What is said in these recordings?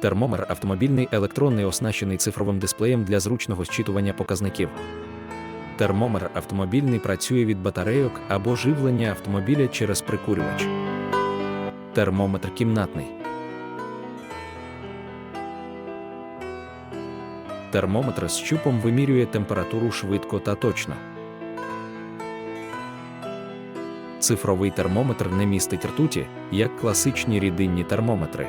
Термометр автомобільний електронний оснащений цифровим дисплеєм для зручного зчитування показників. Термометр автомобільний працює від батарейок або живлення автомобіля через прикурювач. Термометр кімнатний. Термометр з щупом вимірює температуру швидко та точно. Цифровий термометр не містить ртуті, як класичні рідинні термометри.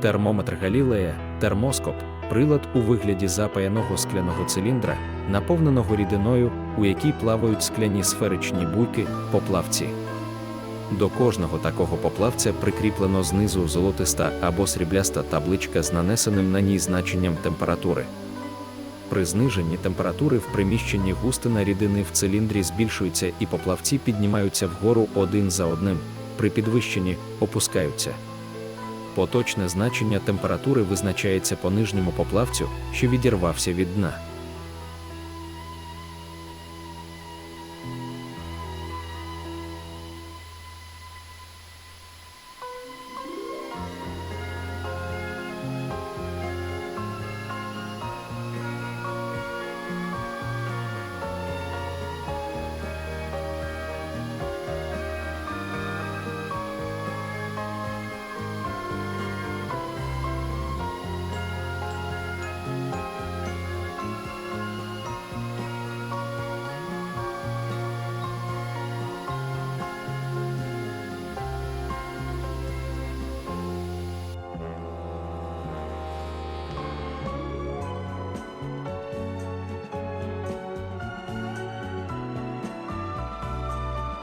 Термометр Галілея, термоскоп, прилад у вигляді запаяного скляного циліндра, наповненого рідиною, у якій плавають скляні сферичні буйки, поплавці. До кожного такого поплавця прикріплено знизу золотиста або срібляста табличка з нанесеним на ній значенням температури. При зниженні температури в приміщенні густина рідини в циліндрі збільшується і поплавці піднімаються вгору один за одним, при підвищенні опускаються. Поточне значення температури визначається по нижньому поплавцю, що відірвався від дна.